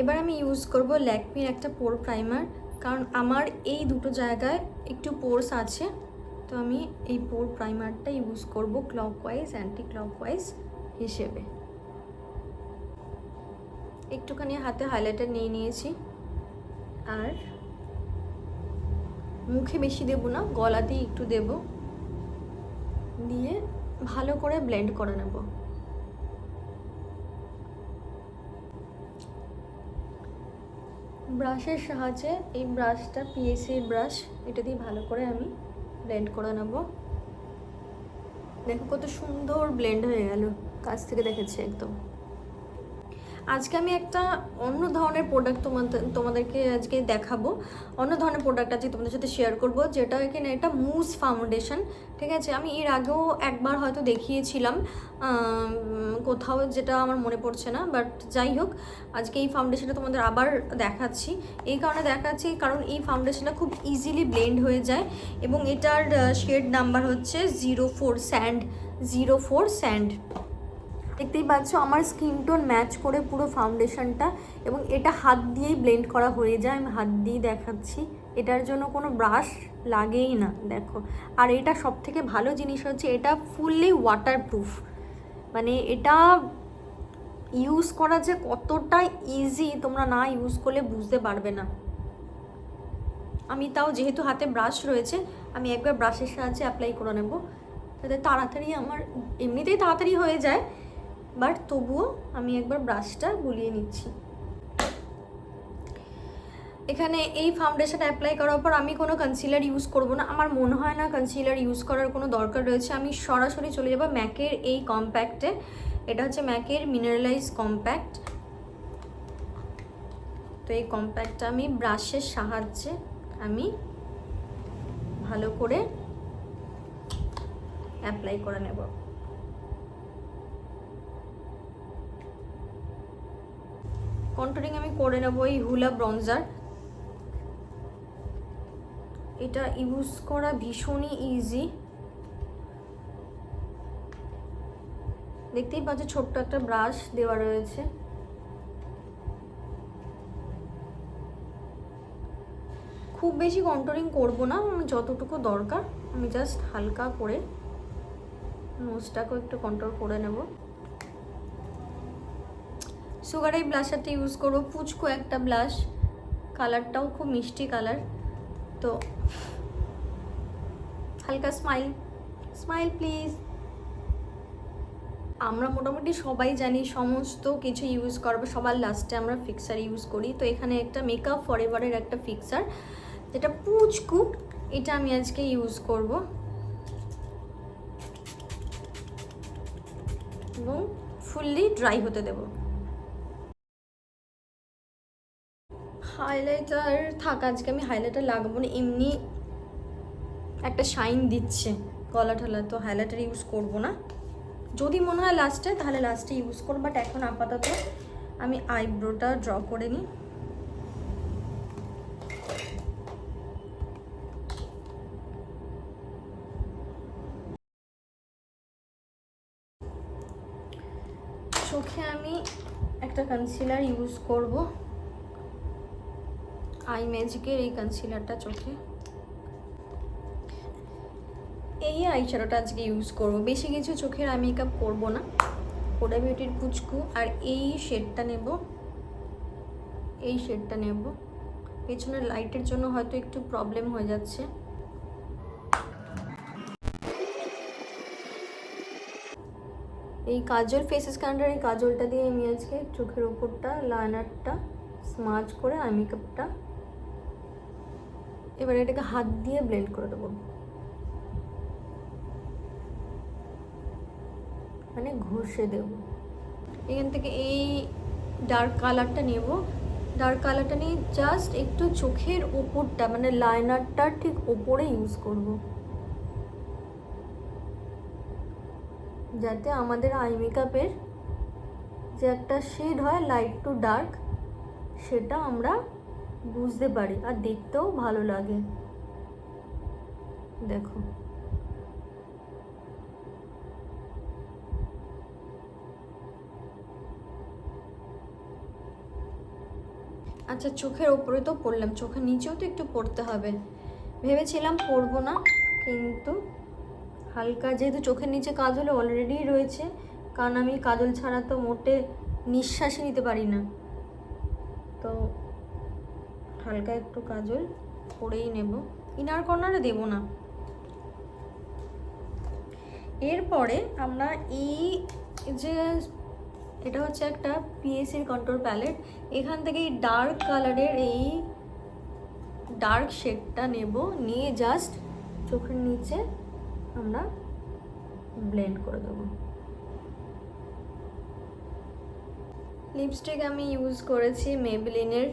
এবার আমি ইউজ করব ল্যাকমির একটা পোর প্রাইমার কারণ আমার এই দুটো জায়গায় একটু পোর্স আছে। তো আমি এই পোর প্রাইমারটা ইউজ করব ক্লকওয়াইজ অ্যান্টি ক্লকওয়াইজ হিসেবে। একটুখানি হাতে হাইলাইটার নিয়ে নিয়েছি। আর মুখে বেশি দেব না, গলাতেই একটু দেব। দিয়ে ভালো করে ব্লেন্ড করে নেব। ব্রাশের সাহায্যে এই ব্রাশটা পিএসির ব্রাশ, এটা দিয়ে ভালো করে আমি ব্লেন্ড করে নেব। দেখো কত সুন্দর ব্লেন্ড হয়ে গেল, কাছ থেকে দেখেছি একদম। আজকে আমি একটা অন্য ধরনের প্রোডাক্ট তোমাদের তোমাদেরকে আজকে দেখাবো। অন্য ধরনের প্রোডাক্ট আজকে তোমাদের সাথে শেয়ার করব, যেটা এখানে এটা মুস ফাউন্ডেশন ঠিক আছে? আমি এর আগেও একবার হয়তো দেখিয়েছিলাম কোথাও যেটা আমার মনে পড়ছে না বাট যাই হোক, আজকে এই ফাউন্ডেশনটা তোমাদের আবার দেখাচ্ছি। এই কারণে দেখাচ্ছি, কারণ এই ফাউন্ডেশনটা খুব ইজিলি ব্লেন্ড হয়ে যায় এবং এটার শেড নাম্বার হচ্ছে zero four sand zero four sand দেখতেই পাচ্ছ আমার স্কিন টোন ম্যাচ করে পুরো ফাউন্ডেশনটা এবং এটা হাত দিয়েই ব্লেন্ড করা হয়ে যায়। আমি হাত দিয়েই দেখাচ্ছি। এটার জন্য কোনো ব্রাশ লাগেই না, দেখো। আর এটা সব থেকে ভালো জিনিস হচ্ছে এটা ফুললি ওয়াটারপ্রুফ মানে এটা ইউজ করা যে কতটা ইজি তোমরা না ইউজ করলে বুঝতে পারবে না। আমি তাও যেহেতু হাতে ব্রাশ রয়েছে, আমি একবার ব্রাশের সাহায্যে অ্যাপ্লাই করে নেব। যাতে তাড়াতাড়ি আমার, এমনিতেই তাড়াতাড়ি হয়ে যায় বাট তবুও আমি একবার ব্রাশটা বুলিয়ে নিচ্ছি। এখানে এই ফাউন্ডেশন অ্যাপ্লাই করার পর আমি কোনো কনসিলার ইউজ করব না। আমার মনে হয় না কনসিলার ইউজ করার কোনো দরকার রয়েছে। আমি সরাসরি চলে যাব ম্যাকের এই কম্প্যাক্টে এটা হচ্ছে ম্যাকের মিনারেলাইজ কম্প্যাক্ট তো এই কম্প্যাক্টটা আমি ব্রাশের সাহায্যে আমি ভালো করে অ্যাপ্লাই করে নেব। কন্ট্রোলিং আমি করে নেব এই হুলা ব্রঞ্জার এটা ইউজ করা ভীষণই ইজি দেখতেই পাচ্ছ ছোট্ট একটা ব্রাশ দেওয়া রয়েছে। খুব বেশি কন্ট্রোলিং করব না যতটুকু দরকার, আমি জাস্ট হালকা করে নোজটাকেও একটু কন্ট্রোল করে নেব। সুগার এই ব্লাশারটা ইউজ করব, পুচকো একটা ব্লাশ। কালারটাও খুব মিষ্টি কালার। তো, হালকা স্মাইল স্মাইল প্লিজ। আমরা মোটামুটি সবাই জানি সমস্ত কিছু ইউজ করব, সবার লাস্টে আমরা ফিক্সার ইউজ করি। তো এখানে একটা মেকআপ ফরএভারের একটা ফিক্সার, যেটা পুচকু, এটা আমি আজকে ইউজ করব। এবং ফুললি ড্রাই হতে দেবো। হাইলাইটার থাক, আজকে আমি হাইলাইটার লাগাবো না, এমনি একটা শাইন দিচ্ছে গলা ঠলা, তো হাইলাইটার ইউজ করব না। যদি মনে হয় লাস্টে তাহলে লাস্টে ইউজ করব বাট এখন আপাতত আমি আইব্রোটা ড্র করে নিই। চোখে আমি একটা কনসিলার ইউজ করব। আই ম্যাজিকের এই কনসিলারটা চোখে। এই আই শ্যাডোটা আজকে ইউজ করব। বেশি কিছু চোখের আই মেকআপ করব না। কোডা বিউটির পুচকু। আর এই শেডটা নেব। এই শেডটা নেব। পেছনের লাইটের জন্য হয়তো একটু প্রবলেম হয়ে যাচ্ছে। এই কাজল ফেস কান্ডার এই কাজলটা দিয়ে আমি আজকে চোখের ওপরটা লাইনারটা স্মাচ করে আই মেকআপটা এবার এটাকে হাত দিয়ে ব্লেন্ড করে দেবো। মানে ঘষে দেব। এখান থেকে এই ডার্ক কালারটা নেব। ডার্ক কালারটা নিয়ে জাস্ট একটু চোখের ওপরটা মানে লাইনারটা ঠিক ওপরে ইউজ করব। যাতে আমাদের আই মেকআপের যে একটা শেড হয় লাইট টু ডার্ক সেটা আমরা বুঝতে পারি আর দেখতেও ভালো লাগে। দেখো। আচ্ছা চোখের ওপরে তো পড়লাম, চোখের নিচেও তো একটু পড়তে হবে। ভেবেছিলাম পরবো না, কিন্তু হালকা যেহেতু চোখের নিচে কাজল অলরেডি রয়েছে, কারণ আমি কাজল ছাড়া তো মোটে নিঃশ্বাসই নিতে পারি না। তো হালকা একটু কাজল করেই নেব। ইনার কর্নারে দেবো না। এরপরে আমরা এই যে এটা হচ্ছে একটা পিএসির কন্ট্রোল প্যালেট এখান থেকে এই ডার্ক কালারের এই ডার্ক শেডটা নেব। নিয়ে জাস্ট চোখের নিচে আমরা ব্লেন্ড করে দেবো। লিপস্টিক আমি ইউজ করেছি মেবলিনের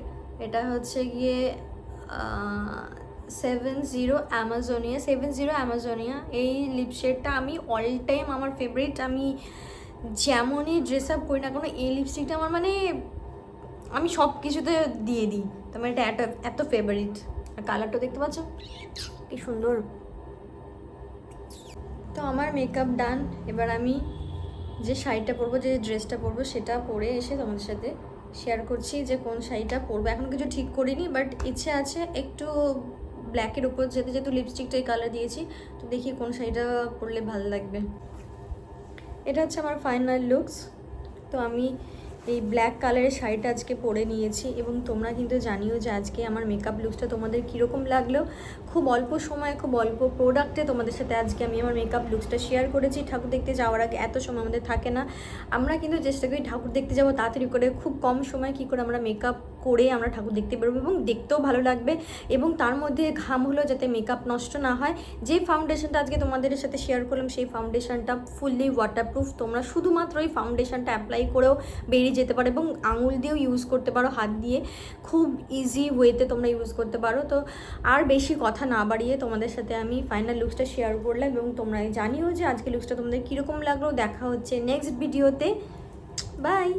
এটা হচ্ছে গিয়ে seven zero Amazonia seven zero Amazonia এই লিপশেডটা আমি অল টাইম আমার ফেভারিট আমি যেমনই ড্রেস আপ করি না কোনো, এই লিপস্টিকটা আমার মানে আমি সব কিছুতে দিয়ে দিই। তো আমার এটা এত এত ফেভারিট আর কালারটা দেখতে পাচ্ছ? কি সুন্দর। তো আমার মেকআপ ডান এবার আমি যে শাড়িটা পরবো, যে ড্রেসটা পরবো, সেটা পরে এসে তোমাদের সাথে শেয়ার করছি যে কোন শাড়িটা পরবো। এখন কিছু ঠিক করিনি বাট ইচ্ছে আছে একটু ব্ল্যাকের উপর যেতে যেহেতু লিপস্টিকটা এই কালার দিয়েছি, তো দেখি কোন শাড়িটা পরলে ভালো লাগবে। এটা হচ্ছে আমার ফাইনাল লুকস তো আমি এই ব্ল্যাক কালারের শাড়িটা আজকে পরে নিয়েছি এবং তোমরা কিন্তু জানিও যে আজকে আমার মেকআপ লুকসটা তোমাদের কীরকম লাগল। খুব অল্প সময়, খুব অল্প প্রোডাক্টে তোমাদের সাথে আজকে আমি আমার মেকআপ লুকসটা শেয়ার করেছি। ঠাকুর দেখতে যাওয়ার আগে এত সময় আমাদের থাকে না। আমরা কিন্তু চেষ্টা করি ঠাকুর দেখতে যাব তাড়াতাড়ি করে। খুব কম সময় কী করে আমরা মেকআপ করে আমরা ঠাকুর দেখতে পারব এবং দেখতেও ভালো লাগবে এবং তার মধ্যে ঘাম হলো যাতে মেকআপ নষ্ট না হয়। যে ফাউন্ডেশনটা আজকে তোমাদের সাথে শেয়ার করলাম, সেই ফাউন্ডেশনটা ফুললি ওয়াটারপ্রুফ তোমরা শুধুমাত্র ওই ফাউন্ডেশনটা অ্যাপ্লাই করেও বেরিয়ে যেতে পারো এবং আঙুল দিয়েও ইউজ করতে পারো, হাত দিয়ে খুব ইজি ওয়েতে তোমরা ইউজ করতে পারো। তো আর বেশি কথা না বাড়িয়ে তোমাদের সাথে আমি ফাইনাল লুকসটা শেয়ার করলাম এবং তোমরা জানিও যে আজকে লুকসটা তোমাদের কীরকম লাগল। দেখা হচ্ছে নেক্সট ভিডিওতে বাই